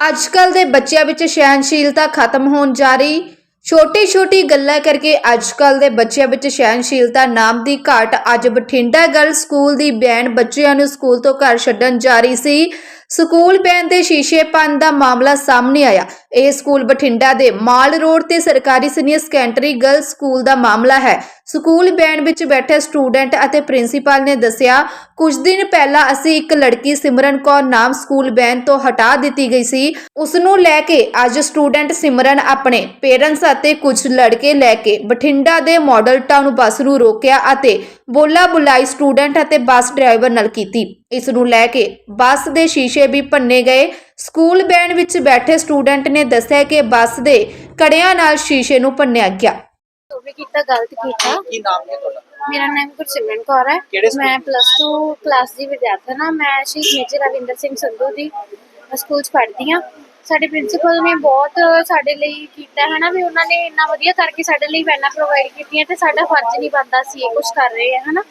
ਅੱਜਕੱਲ ਦੇ ਬੱਚਿਆਂ ਵਿੱਚ ਸਹਿਨਸ਼ੀਲਤਾ ਖਤਮ ਹੋਣ ਜਾ ਰਹੀ। ਛੋਟੀ ਛੋਟੀ ਗੱਲਾਂ ਕਰਕੇ ਅੱਜਕੱਲ ਦੇ ਬੱਚਿਆਂ ਵਿੱਚ ਸਹਿਨਸ਼ੀਲਤਾ ਨਾਮ ਦੀ ਘਾਟ ਅੱਜ ਬਠਿੰਡਾ ਗਰਲ ਸਕੂਲ ਦੀ ਬੈਨ ਬੱਚਿਆਂ ਨੂੰ ਸਕੂਲ ਤੋਂ ਘਰ ਛੱਡਣ ਜਾ ਰਹੀ ਸੀ। ਸਕੂਲ ਬੈਨ ਦੇ ਸ਼ੀਸ਼ੇ ਭੰਨ ਦਾ ਮਾਮਲਾ ਸਾਹਮਣੇ ਆਇਆ। ਇਹ ਸਕੂਲ ਬਠਿੰਡਾ ਦੇ ਮਾਲ ਰੋਡ ਤੇ ਸਰਕਾਰੀ ਸੀਨੀਅਰ ਸੈਕੰਡਰੀ ਗਰਲ ਸਕੂਲ ਦਾ ਮਾਮਲਾ ਹੈ। ਸਕੂਲ ਬੈਨ ਵਿੱਚ ਬੈਠੇ ਸਟੂਡੈਂਟ ਅਤੇ ਪ੍ਰਿੰਸੀਪਲ ਨੇ ਦੱਸਿਆ, ਕੁਝ ਦਿਨ ਪਹਿਲਾਂ ਅਸੀਂ ਇੱਕ ਲੜਕੀ ਸਿਮਰਨ ਕੌਰ ਨਾਮ ਸਕੂਲ ਬੈਨ ਤੋਂ ਹਟਾ ਦਿੱਤੀ ਗਈ ਸੀ। ਉਸ ਨੂੰ ਲੈ ਕੇ ਅੱਜ ਸਟੂਡੈਂਟ ਸਿਮਰਨ ਆਪਣੇ ਪੇਰੈਂਟਸ ਅਤੇ ਕੁਝ ਲੜਕੇ ਲੈ ਕੇ ਬਠਿੰਡਾ ਦੇ ਮਾਡਲ ਟਾਊਨ ਬੱਸ ਨੂੰ ਰੋਕਿਆ ਅਤੇ ਬੋਲਾ ਬੁਲਾਈ ਸਟੂਡੈਂਟ ਅਤੇ ਬੱਸ ਡਰਾਈਵਰ ਨਾਲ ਕੀਤੀ। ਇਸ ਨੂੰ ਲੈ ਕੇ ਬੱਸ ਦੇ ਸ਼ੀਸ਼ੇ ਵੀ ਭੰਨੇ ਗਏ। ਸਕੂਲ ਬੈਨ ਵਿੱਚ ਬੈਠੇ ਸਟੂਡੈਂਟ ਨੇ ਦੱਸਿਆ ਕਿ ਬੱਸ ਦੇ ਕੜਿਆਂ ਨਾਲ ਸ਼ੀਸ਼ੇ ਨੂੰ ਭੰਨਿਆ ਗਿਆ। ਵੀ ਕੀਤਾ ਗਲਤ ਕੀਤਾ। ਕੀ ਨਾਮ ਹੈ ਤੁਹਾਡਾ? ਮੇਰਾ ਨਾਮ ਗੁਰਸਿਮਰਨ ਕੌਰ ਹੈ। ਕਿਹੜੇ ਸਕੂਲ? ਮੈਂ ਪਲੱਸ 2 ਕਲਾਸ ਦੀ ਵਿਦਿਆਰਥਣ ਹਾਂ। ਮੈਂ ਸ਼ਹੀਦ ਮੇਜਰ ਰਵਿੰਦਰ ਸਿੰਘ ਸੰਧੂ ਦੀ ਸਕੂਲ 'ਚ ਪੜ੍ਹਦੀ ਹਾਂ। ਸਾਡੇ ਪ੍ਰਿੰਸੀਪਲ ਨੇ ਬਹੁਤ ਸਾਡੇ ਲਈ ਕੀਤਾ ਹੈ ਨਾ ਵੀ ਉਹਨਾਂ ਨੇ ਇੰਨਾ ਵਧੀਆ ਕਰਕੇ ਸਾਡੇ ਲਈ ਵੈਨਾਂ ਪ੍ਰੋਵਾਈਡ ਕੀਤੀਆਂ ਤੇ ਸਾਡਾ ਫਰਜ਼ ਨਹੀਂ ਬਣਦਾ ਸੀ ਇਹ ਕੁਝ ਕਰ ਰਹੇ ਆ ਹਨਾ?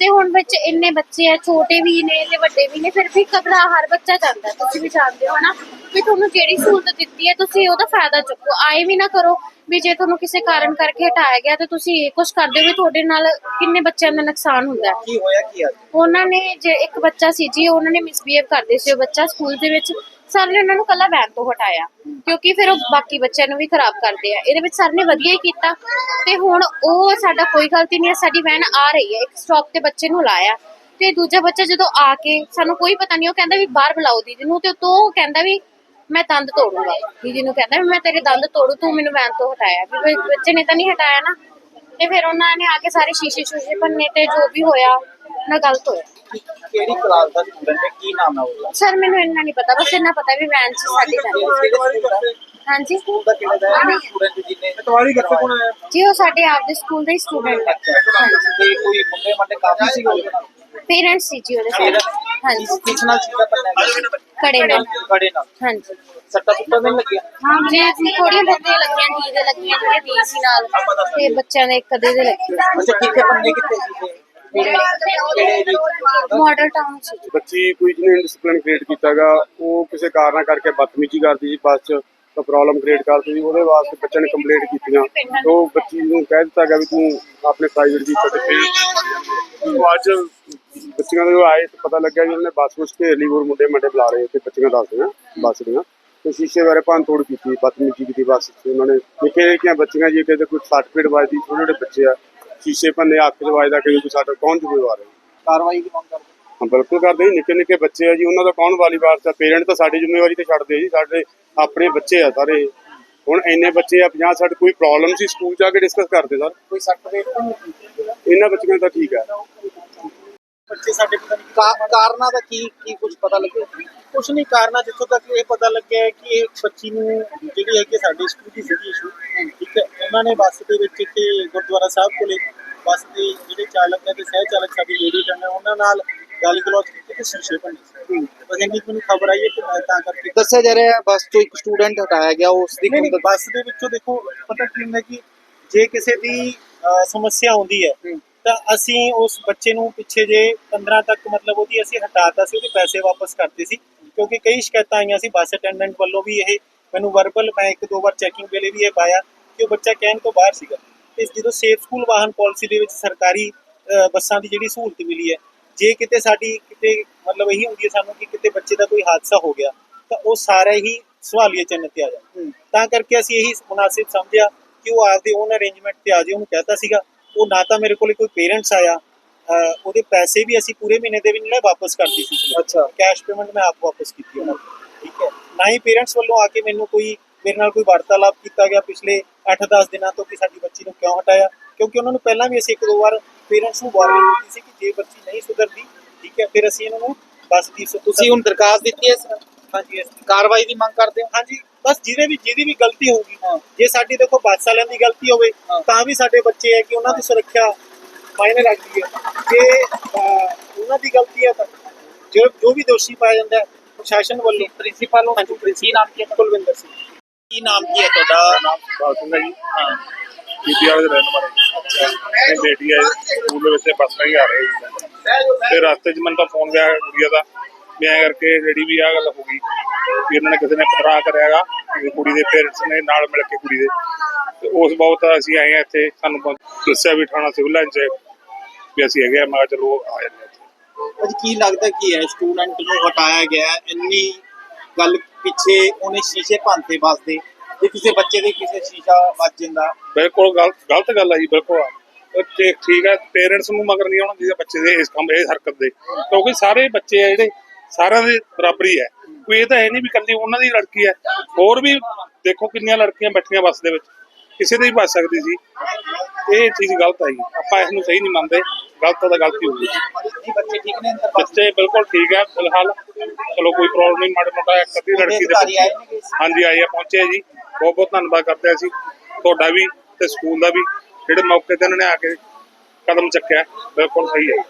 ਤੇ ਹੁਣ ਵਿੱਚ ਇੰਨੇ ਬੱਚੇ ਆ ਛੋਟੇ ਵੀ ਨੇ ਤੇ ਵੱਡੇ ਵੀ ਨੇ ਫਿਰ ਵੀ ਘਬਰਾ ਹਰ ਬੱਚਾ ਜਾਂਦਾ ਤੁਸੀਂ ਵੀ ਜਾਣਦੇ ਹੋ ਨਾ ਵੀ ਤੁਹਾਨੂੰ ਜਿਹੜੀ ਸਹੂਲਤ ਦਿੱਤੀ ਹੈ ਤੁਸੀਂ ਉਹਦਾ ਫਾਇਦਾ ਚੁੱਕੋ ਆਏ ਵੀ ਨਾ ਕਰੋ ਵੀ ਜੇ ਤੁਹਾਨੂੰ ਕਿਸੇ ਕਾਰਨ ਕਰਕੇ ਹਟਾਇਆ ਗਿਆ ਤੇ ਤੁਸੀਂ ਇਹ ਕੁਝ ਕਰਦੇ ਹੋ ਵੀ ਤੁਹਾਡੇ ਨਾਲ ਕਿੰਨੇ ਬੱਚਿਆਂ ਦਾ ਨੁਕਸਾਨ ਹੁੰਦਾ ਹੈ। ਕੀ ਹੋਇਆ ਕੀ ਅੱਜ ਉਹਨਾਂ ਨੇ ਜੇ ਇੱਕ ਬੱਚਾ ਸੀ ਜੀ ਉਹਨਾਂ ਨੇ ਮਿਸਬੀਹੇਵ ਕਰਦੇ ਸੀ ਉਹ ਬੱਚਾ ਸਕੂਲ ਦੇ ਵਿੱਚ ਸਰ ਨੇ ਉਹਨਾਂ ਨੂੰ ਕੱਲਾ ਵੈਨ ਤੋਂ ਹਟਾਇਆ। ਕਿਉਂਕਿ ਫਿਰ ਉਹ ਬਾਕੀ ਬੱਚਿਆਂ ਨੂੰ ਵੀ ਖਰਾਬ ਕਰਦੇ ਆ। ਇਹਦੇ ਵਿੱਚ ਸਰ ਨੇ ਵਧੀਆ ਹੀ ਕੀਤਾ। ਤੇ ਹੁਣ ਉਹ ਸਾਡਾ ਕੋਈ ਗਲਤੀ ਨਹੀਂ ਹੈ, ਸਾਡੀ ਵੈਨ ਆ ਰਹੀ ਹੈ। ਇੱਕ ਸਟਾਪ ਤੇ ਬੱਚੇ ਨੂੰ ਲਾਇਆ। ਤੇ ਦੂਜਾ ਬੱਚਾ ਜਦੋਂ ਆ ਕੇ ਸਾਨੂੰ ਕੋਈ ਪਤਾ ਨਹੀਂ, ਉਹ ਕਹਿੰਦਾ ਵੀ ਬਾਹਰ ਬੁਲਾਓ ਦੀਦੀ ਨੂੰ। ਤੇ ਤੋਂ ਉਹ ਕਹਿੰਦਾ ਵੀ ਮੈਂ ਦੰਦ ਤੋੜੂਗਾ। ਦੀਦੀ ਨੂੰ ਕਹਿੰਦਾ ਵੀ ਮੈਂ ਤੇਰੇ ਦੰਦ ਤੋੜੂ, ਤੂੰ ਮੈਨੂੰ ਵੈਨ ਤੋਂ ਹਟਾਇਆ। ਵੀ ਬੱਚੇ ਨੇ ਤਾਂ ਨਹੀਂ ਹਟਾਇਆ ਨਾ। ਤੇ ਫਿਰ ਉਹਨਾਂ ਨੇ ਆ ਕੇ ਸਾਰੇ ਸ਼ੀਸ਼ੇ ਸ਼ੂਸ਼ੇ ਭੰਨੇ ਤੇ ਜੋ ਵੀ ਹੋਇਆ ਨਾ ਗਲਤ ਹੋਇਆ। ਕਿਹੜੀ ਕਲਾਸ ਦਾ ਸਟੂਡੈਂਟ ਹੈ? ਕੀ ਨਾਮ ਹੈ ਉਹਦਾ? ਸਰ ਮੈਨੂੰ ਇੰਨਾ ਨਹੀਂ ਪਤਾ ਬਸ ਇੰਨਾ ਪਤਾ ਵੀ ਵੈਨ ਚ ਸਾਡੀ ਦਾ ਹਾਂਜੀ? ਸਕੂਲ ਦਾ ਕਿਹੜਾ ਦਾ ਸਟੂਡੈਂਟ ਜਿਹਨੇ ਤਵਾਰੀ ਕਿੱਥੇ ਕੋਣ ਆਇਆ? ਜੀ ਉਹ ਸਾਡੇ ਆਪਦੇ ਸਕੂਲ ਦੇ ਸਟੂਡੈਂਟ ਅੱਛਾ ਤੇ ਕੋਈ ਮੁੰਡੇ ਮੰਡੇ ਕਾਫੀ ਸੀ ਉਹਦੇ ਨਾਲ? ਪੇਰੈਂਟਸ ਸੀ ਜੀ ਉਹਦੇ ਸਾਰੇ ਹਾਂਜੀ। ਕਿਸ ਨਾਲ ਸੀਗਾ ਪੰਨਾ ਕੜੇ ਨਾਲ। ਖੜੇ ਨਾਲ। ਹਾਂਜੀ। ਸੱਟਾ ਸੁੱਟਾ ਨਹੀਂ ਲੱਗਿਆ? ਹਾਂ ਜੀ ਥੋੜੀਆਂ ਬਹੁਤੀਆਂ ਲੱਗੀਆਂ ਦੇ ਲੱਗੀਆਂ ਜਿਹੜੇ ਡੀ ਸੀ ਨਾਲ। ਤੇ ਬੱਚਿਆਂ ਦੇ ਇੱਕ ਅੱਧੇ ਦੇ ਲੱਗੇ। ਅੱਛਾ ਕਿੱਥੇ ਪੰਨੇ ਕਿੱਥੇ ਸੀਗੇ? ਕਿਹੜੇ ਮਾਡਲ ਟਾਊਨ ਸੀ ਬੱਚੀ ਕੋਈ ਜਿਹਨੇ ਡਿਸਪਲਿਨ ਕ੍ਰੀਏਟ ਕੀਤਾਗਾ, ਉਹ ਕਿਸੇ ਕਾਰਨਾਂ ਕਰਕੇ ਬਦਤਮੀਜ਼ੀ ਕਰਦੀ ਸੀ, ਬੱਸ 'ਚ ਤਾਂ ਪ੍ਰੋਬਲਮ ਕ੍ਰੀਏਟ ਕਰਦੀ ਸੀ, ਉਹਦੇ ਵਾਸਤੇ ਬੱਚਿਆਂ ਨੇ ਕੰਪਲੇਂਟ ਕੀਤੀਆਂ। ਉਹ ਬੱਚੀ ਨੂੰ ਕਹਿ ਦਿੱਤਾ ਵੀ ਤੂੰ ਆਪਣੇ ਪ੍ਰਾਈਵੇਟ ਦੀ ਛੱਡ ਉਹ ਅੱਜ ਬੱਚੀਆਂ ਦੇ ਆਏ ਤੇ ਪਤਾ ਲੱਗਿਆ ਵੀ ਉਹਨੇ ਬੱਸ ਵਿੱਚ ਘੇਰ ਲਈ, ਹੋਰ ਮੁੰਡੇ ਮੰਡੇ ਬੁਲਾ ਰਹੇ ਤੇ ਬੱਚੀਆਂ ਦੱਸਦੀਆਂ ਬੱਸ ਦੀਆਂ। ਤੇ ਸ਼ੀਸ਼ੇ ਬਾਰੇ ਭੰਨ ਤੋੜ ਕੀਤੀ, ਬਦਤਮੀਜ਼ੀ ਕੀਤੀ ਬੱਸ 'ਚ ਉਹਨਾਂ ਨੇ ਨਿੱਕੇ ਨਿੱਕੀਆਂ ਬੱਚੀਆਂ ਜੀ ਕਿਤੇ ਕੋਈ ਸੱਟ ਪੀੜ ਵੱਜਦੀ ਛੋਟੇ ਛੋਟੇ ਬੱਚੇ ਆ ਸ਼ੀਸ਼ੇ ਭੰਨੇ ਅੱਖ 'ਚ ਵੱਜਦਾ ਕਈ ਕੋਈ ਸਾਡਾ ਕੌਣ ਜ਼ਿੰਮੇਵਾਰ ਹੈ ਕਾਰਵਾਈ ਦੀ ਮੰਗ ਕਰਦੇ? ਹਾਂ ਬਿਲਕੁਲ ਕਰਦੇ ਜੀ ਨਿੱਕੇ ਨਿੱਕੇ ਬੱਚੇ ਆ ਜੀ ਉਹਨਾਂ ਦਾ ਕੌਣ ਵਾਲੀ ਵਾਰਸ ਆ? ਪੇਰੈਂਟ ਤਾਂ ਸਾਡੀ ਜ਼ਿੰਮੇਵਾਰੀ ਤੇ ਛੱਡਦੇ ਆ ਜੀ ਸਾਡੇ ਆਪਣੇ ਬੱਚੇ ਆ ਸਾਰੇ। ਹੁਣ ਇੰਨੇ ਬੱਚੇ ਆ 50 60 ਕੋਈ ਪ੍ਰੋਬਲਮ ਸੀ ਸਕੂਲ ਜਾ ਕੇ ਡਿਸਕਸ ਕਰਦੇ ਸਰ। ਕੋਈ ਸੱਟ ਵੇਟ ਤਾਂ ਨਹੀਂ? ਇਹਨਾਂ ਬੱਚਿਆਂ ਦਾ ਠੀਕ ਹੈ ਬੱਚੇ ਸਾਡੇ ਪਤਾ ਨਹੀਂ ਕਾ- ਕਾਰਨਾਂ ਦਾ ਕੀ ਕੀ ਕੁਝ ਪਤਾ ਲੱਗਿਆ? ਕੁਛ ਨਹੀਂ ਕਾਰਨਾ ਜਿੱਥੋਂ ਤੱਕ ਇਹ ਪਤਾ ਲੱਗਿਆ ਕਿ ਇਹ ਬੱਚੀ ਨੂੰ ਜਿਹੜੀ ਹੈ ਕਿ ਸਾਡੇ ਸਕੂਲ ਦੀ ਸੀਗੀ ਇਸ਼ੂ ਠੀਕ ਹੈ। ਉਹਨਾਂ ਨੇ ਬੱਸ ਦੇ ਵਿੱਚ ਇੱਥੇ ਗੁਰਦੁਆਰਾ ਸਾਹਿਬ ਕੋਲੇ ਬੱਸ ਦੇ ਜਿਹੜੇ ਚਾਲਕ ਹੈ ਤੇ ਸਹਿ ਚਾਲਕ ਸਾਡੀ ਲੇਡੀ ਜਨ ਉਹਨਾਂ ਨਾਲ ਗਾਲੀ ਗਲੋਚ ਕੀਤੀ ਤੇ ਸ਼ੀਸ਼ੇ ਭੰਨੇ। ਸੀ ਬਸ ਇੰਨੀ ਕੁ ਮੈਨੂੰ ਖਬਰ ਆਈ ਹੈ ਕਿ ਮੈਂ ਤਾਂ ਕਰਕੇ ਦੱਸਿਆ ਜਾ ਰਿਹਾ ਹੈ ਬੱਸ ਤੋਂ ਇੱਕ ਸਟੂਡੈਂਟ ਹਟਾਇਆ ਗਿਆ ਉਸ ਦੀ ਬੱਸ ਦੇ ਵਿੱਚੋਂ ਦੇਖੋ ਪਤਾ ਕੀ ਹੁੰਦਾ ਕਿ ਜੇ ਕਿਸੇ ਦੀ ਸਮੱਸਿਆ ਆਉਂਦੀ ਹੈ ਹੂੰ। ਤਾਂ ਅਸੀਂ ਉਸ ਬੱਚੇ ਨੂੰ ਪਿੱਛੇ ਜੇ 15 ਤੱਕ ਮਤਲਬ ਉਹਦੀ ਅਸੀਂ ਹਟਾਤਾ ਸੀ ਉਹਦੇ ਪੈਸੇ ਵਾਪਸ ਕਰਤੇ ਸੀ ਕਿਉਂਕਿ ਕਈ ਸ਼ਿਕਾਇਤਾਂ ਆਈਆਂ ਸੀ ਬੱਸ ਅਟੈਂਡੈਂਟ ਵੱਲੋਂ ਵੀ ਇਹ ਮੈਨੂੰ ਵਰਬਲ ਮੈਂ ਇੱਕ ਦੋ ਵਾਰ ਚੈਕਿੰਗ ਵੇਲੇ ਵੀ ਇਹ ਪਾਇਆ। ਕਿ ਉਹ ਬੱਚਾ ਕਹਿਣ ਤੋਂ ਬਾਹਰ ਸੀਗਾ। ਤੇ ਜਦੋਂ ਸੇਫ ਸਕੂਲ ਵਾਹਨ ਪਾਲਿਸੀ ਦੇ ਵਿੱਚ ਸਰਕਾਰੀ ਬੱਸਾਂ ਦੀ ਜਿਹੜੀ ਸਹੂਲਤ ਮਿਲੀ ਹੈ ਜੇ ਕਿਤੇ ਸਾਡੀ ਕਿਤੇ ਮਤਲਬ ਇਹੀ ਹੁੰਦੀ ਹੈ ਸਾਨੂੰ ਕਿ ਕਿਤੇ ਬੱਚੇ ਦਾ ਕੋਈ ਹਾਦਸਾ ਹੋ ਗਿਆ ਤਾਂ ਉਹ ਸਾਰਾ ਹੀ ਸਵਾਲੀਆ ਚਿੰਨ੍ਹ ਤੇ ਆ ਜਾਂਦਾ। ਤਾਂ ਕਰਕੇ ਅਸੀਂ ਇਹੀ ਮੁਨਾਸਿਬ ਸਮਝਿਆ ਕਿ ਉਹ ਆਪਦੇ ਓਨ ਅਰੇਂਜਮੈਂਟ ਤੇ ਆ ਜਾਏ ਉਹਨੂੰ ਕਹਤਾ ਸੀਗਾ। ਉਹ ਨਾ ਤਾਂ ਮੇਰੇ ਕੋਲੇ ਕੋਈ ਪੇਰੈਂਟਸ ਆਇਆ ਉਹਦੇ ਪੈਸੇ ਵੀ ਅਸੀਂ ਪੂਰੇ ਮਹੀਨੇ ਦੇ ਵੀ ਨਹੀਂ ਵਾਪਸ ਕਰਤੀ ਸੀ। ਅੱਛਾ। ਕੈਸ਼ ਪੇਮੈਂਟ ਮੈਂ ਆਪ ਵਾਪਸ ਕੀਤੀ ਉਹਨਾਂ ਠੀਕ ਹੈ। ਨਾ ਹੀ ਪੇਰੈਂਟਸ ਵੱਲੋਂ ਆ ਕੇ ਮੈਨੂੰ ਕੋਈ ਮੇਰੇ ਨਾਲ ਕੋਈ ਵਾਰਤਾਲਾਪ ਕੀਤਾ ਗਿਆ ਪਿਛਲੇ 8-10 ਦਿਨਾਂ ਤੋਂ ਕਿ ਸਾਡੀ ਬੱਚੀ ਨੂੰ ਕਿਉਂ ਹਟਾਇਆ? ਕਿਉਂਕਿ ਉਹਨਾਂ ਨੂੰ ਪਹਿਲਾਂ ਵੀ ਅਸੀਂ ਇੱਕ ਦੋ ਵਾਰ ਪੇਰੈਂਟਸ ਨੂੰ ਵਾਰਨਿੰਗ ਦਿੱਤੀ ਸੀ ਕਿ ਜੇ ਬੱਚੀ ਨਹੀਂ ਸੁਧਰਦੀ ਠੀਕ ਹੈ ਫਿਰ ਅਸੀਂ ਇਹਨਾਂ ਨੂੰ ਬੱਸ ਦੀ ਸੋ ਤੁਸੀਂ ਹੁਣ ਦਰਖਾਸਤ ਦਿੱਤੀ ਹੈ ਸਰ ਹਾਂਜੀ। ਕਾਰਵਾਈ ਦੀ ਮੰਗ ਕਰਦੇ ਹੋ? ਹਾਂਜੀ ਬਸ ਜਿਹਦੇ ਵੀ ਜਿਹਦੀ ਵੀ ਗਲਤੀ ਹੋਊਗੀ ਜੇ ਸਾਡੀ ਦੇਖੋ ਬੱਸ ਵਾਲਿਆਂ ਦੀ ਗਲਤੀ ਹੋਵੇ। ਤਾਂ ਵੀ ਸਾਡੇ ਬੱਚੇ ਹੈ ਕਿ ਉਹਨਾਂ ਦੀ ਸੁਰੱਖਿਆ ਮਾਇਨੇ ਰੱਖਦੀ ਹੈ। ਜੇ ਉਹਨਾਂ ਦੀ ਗਲਤੀ ਹੈ ਤਾਂ ਜੋ ਜੋ ਵੀ ਦੋਸ਼ੀ ਪਾਇਆ ਜਾਂਦਾ ਹੈ ਪ੍ਰਸ਼ਾਸਨ ਵੱਲੋਂ। ਪ੍ਰਿੰਸੀਪਲ ਨੂੰ ਹਾਂਜੀ। ਕੀ ਨਾਮ ਕੀ ਹੈ? ਕੁਲਵਿੰਦਰ ਸਿੰਘ। ਕੀ ਨਾਮ ਕੀ ਹੈ ਤੁਹਾਡਾ? ਨਾਮ ਬਾਸੁੰਦਾ ਜੀ। ਹਾਂ। ਪੀਪੀਆਰ ਦੇ ਰਹਿਣ ਵਾਲੇ। ਇਹ ਬੇਟੀ ਹੈ ਸਕੂਲ ਦੇ ਵਿੱਚ ਬੱਸ ਨਹੀਂ ਆ ਰਹੀ ਤੇ ਰਸਤੇ 'ਚ ਮੈਨੂੰ ਤਾਂ ਫੋਨ ਗਿਆ ਗੁੜੀਆ ਦਾ। ਮੈਂ ਕਰਕੇ ਜਿਹੜੀ ਵੀ ਆ ਗੱਲ ਹੋ ਗਈ ਵੀ ਇਹਨਾਂ ਨੇ ਕਿਸੇ ਨੇ ਪਤਰਾ ਕਰਿਆਗਾ ਕੁੜੀ ਦੇ ਪੇਰੈਂਟਸ ਨੇ ਨਾਲ ਮਿਲ ਕੇ ਕੁੜੀ ਦੇ। ਤੇ ਉਸ ਬਾਬਤ ਅਸੀਂ ਆਏ ਆ ਇੱਥੇ ਸਾਨੂੰ ਦੱਸਿਆ ਵੀ ਥਾਣਾ ਸਿਵਲ ਲਾਈਨ 'ਚ ਵੀ ਅਸੀਂ ਹੈਗੇ ਆ। ਮੈਂ ਚਲੋ ਆ ਜਾਂਦੇ। ਅੱਜ ਕੀ ਲੱਗਦਾ ਕੀ ਹੈ? ਸਟੂਡੈਂਟ ਨੂੰ ਹਟਾਇਆ ਗਿਆ? ਇੰਨੀ ਗੱਲ ਪਿੱਛੇ ਉਹਨੇ ਸ਼ੀਸ਼ੇ ਭੰਨਤੇ ਵਾਸਤੇ ਜੇ ਕਿਸੇ ਬੱਚੇ ਦੇ ਕਿਸੇ ਸ਼ੀਸ਼ਾ ਵੱਜ ਜਾਂਦਾ। ਬਿਲਕੁਲ ਗਲਤ ਗਲਤ ਗੱਲ ਹੈ ਜੀ, ਬਿਲਕੁਲ। ਉਹ ਤੇ ਠੀਕ ਹੈ ਪੇਰੈਂਟਸ ਨੂੰ ਮਗਰ ਨਹੀਂ ਆਉਣਾ ਚਾਹੀਦਾ ਬੱਚੇ ਦੇ ਇਸ ਕੰਮ, ਇਹ ਹਰਕਤ ਦੇ। ਕਿਉਂਕਿ ਸਾਰੇ ਬੱਚੇ ਆ ਜਿਹੜੇ, ਸਾਰਿਆਂ ਦੇ ਬਰਾਬਰੀ ਹੈ ਕੋਈ ਇਹ ਤਾਂ ਹੈ ਨਹੀਂ ਵੀ ਕੱਲੀ ਉਹਨਾਂ ਦੀ ਲੜਕੀ ਹੈ ਹੋਰ ਵੀ ਦੇਖੋ ਕਿੰਨੀਆਂ ਲੜਕੀਆਂ ਬੈਠੀਆਂ ਬੱਸ ਦੇ ਵਿੱਚ। ਕਿਸੇ ਦੀ ਵੀ ਬਚ ਸਕਦੀ ਸੀ। ਇਹ ਚੀਜ਼ ਗਲਤ ਹੈ ਜੀ ਆਪਾਂ ਇਸ ਨੂੰ ਸਹੀ ਨਹੀਂ ਮੰਨਦੇ। ਗਲਤ ਤਾਂ ਗਲਤੀ ਹੋਊਗੀ ਨਹੀਂ ਬੱਚੇ ਠੀਕ ਨੇ? ਅੰਦਰ ਬੱਸ ਬੱਚੇ ਬਿਲਕੁਲ ਠੀਕ ਹੈ ਫਿਲਹਾਲ। ਚਲੋ ਕੋਈ ਪ੍ਰੋਬਲਮ ਨਹੀਂ। ਮਾੜਾ ਮੋਟਾ ਇੱਕ ਅੱਧੀ ਲੜਕੀ ਦੇ ਹਾਂਜੀ ਆਏ ਆ ਪਹੁੰਚੇ ਜੀ। ਬਹੁਤ ਬਹੁਤ ਧੰਨਵਾਦ ਕਰਦੇ ਹਾਂ ਅਸੀਂ। ਤੁਹਾਡਾ ਵੀ ਤੇ ਸਕੂਲ ਦਾ ਵੀ। ਜਿਹੜੇ ਮੌਕੇ ਤੇ ਇਹਨਾਂ ਨੇ ਆ ਕੇ ਕਦਮ ਚੱਕਿਆ ਬਿਲਕੁਲ ਸਹੀ ਹੈ।